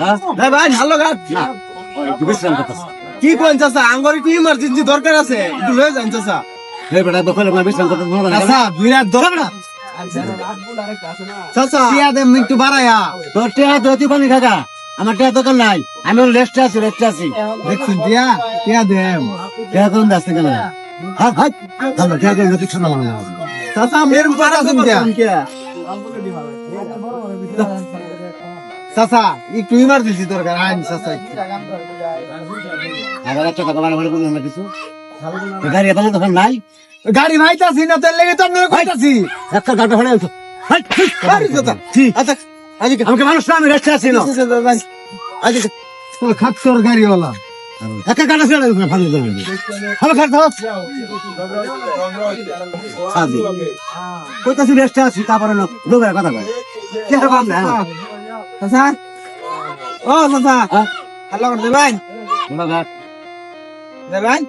হ্যাঁ? ভাই ভাই ভালো গাছ। কি কোন চাচা? আঙ্গর একটু ইমার্জেন্সি দরকার আছে। একটু লয়ে যান চাচা। এই বেটা দোকানে আমার বিশ্রাম করতে না। চাচা বিরাট দরকার চাচা। টিয়া দেম একটু বাড়ায়া। তোর টেহা তো তুই পানি খাগা আমার টেহা দোকান নাই। আমি রেস্টে আছি রেস্টে আছি। দেখছেন টিয়া? টিয়া দেম টেহা করুন দাস কেন হাত হাত। তাহলে মেরুম পাড়া আছেন কে চাচা একটু ইমার্জেন্সি দরকার আইন চাচা একটু। আবার একটা কথা মানে মনে করুন না কিছু। গাড়ি এত দোকান নাই। গাড়ি ভাইতাছি না তার লেগে তো আপনার কইতাছি। একটা গাড়ি হাট, হাট। আরে চাচা জি। আচ্ছা আজকে আমাকে মানুষ না আমি রেস্টে আছি না। আজকে খাচ্ছর গাড়িওয়ালা। একটা গাড়ি আনছো ভালো খাট কইতাছি রেস্টে আছি তারপরে লোক লোকের কথা কয়। কি আর না চাচা ও চাচা হ্যাঁ? হ্যালো দেবেন বড় গাট দেবেন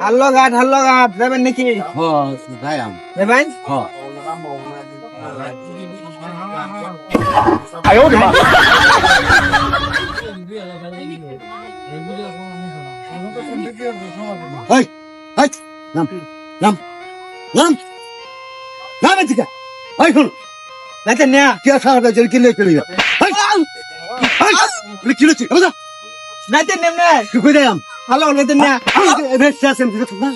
হ্যালো ঘাট হ্যালো ঘাট দেবেন নাকি? দেবেন হ। এই এই নাম নাম নাম নাম এদিকে। এই শুন দেখেন না কি আসা হবে? যে কি লেখে লিয়া এই এই কি লেখি বুঝা নাইতেন নেমনে কি কই দেম হ্যালো নাইতেন না রেস্ট আছে আমি কিছু না?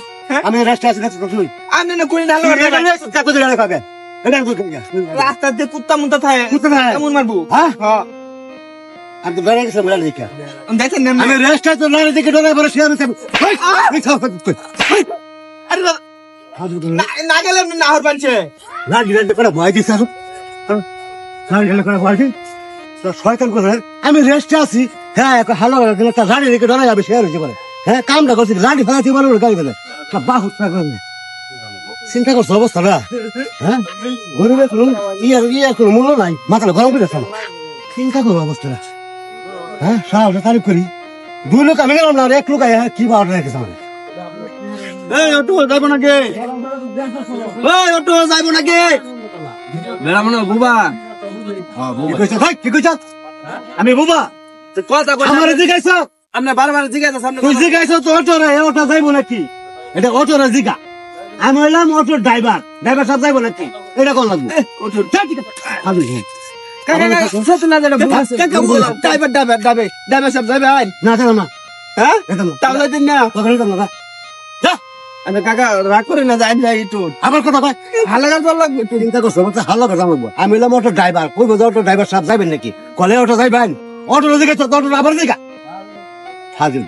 আমি রেস্ট আছে কিছু তুই আমি না কই না এটা নে কত দিন খাবে এটা কই গা রাস্তা দিয়ে কুত্তা মুত্তা থাকে কুত্তা থাকে? কেমন মারবো। হ্যাঁ? হ্যাঁ আমি তো বেড়ে গেছে বেড়ে দেখে আমি রেস্ট আছে লড়ে দেখে ডরে পরে সে আমি আরে না- না গেলে এমনি না হর পানছে না গিরে করে ভয় দিছ দিছ তো শয়তান করে আমি রেস্টে আছি। হ্যাঁ এক হালো গেলে তা গাড়ি রেখে ডরে যাবে, সে হয়েছে বলে হ্যাঁ কামটা করছি গাড়ি ফেলাতে পারব গাড়ি ফেলে। তা বাহু চিন্তা করছ অবস্থা হ্যাঁ? গরিবে কোনো ইয়ে ইয়ে কোনো মূল্য নাই, মাথাটা গরম করে চিন্তা করো অবস্থাটা। হ্যাঁ সাহায্য তারিফ করি। দুই লোক আমি গেলাম না এক লোক কি বারোটা রেখেছে আমার এই, অটো, যাইব নাকি? এই, অটো, যাইব নাকি? বেড়া মনে বুবা। কইছ? আমি বুবা। কথা আমার আপনি বারবার জিজ্ঞাসা সামনে তুই জিগাইছ তো? অটো রে অটো যাইবো নাকি? এটা অটো রে জিগা। আমি হইলাম অটো ড্রাইভার। ড্রাইভার সব যাইবো নাকি? এটা কোন লাগবে। অটো ঠিক আছে। না কাকা বলো ড্রাইভার ড্রাইভার ড্রাইভার ড্রাইভার সব যাবে না না। হ্যাঁ? তাহলে দিন না। না আমি কাকা রাগ করে না যাই যাই একটু কথা ভাই ভালো গাছ ভালো লাগবে। একটু চিন্তা করছ আমার হাল্লা কথা লাগবো। আমি হইলাম অটো ড্রাইভার। কই বোঝা অটো ড্রাইভার সব যাবেন নাকি? কলে অটো যাইবেন? অটো তো অটো আবার জিগা হাজির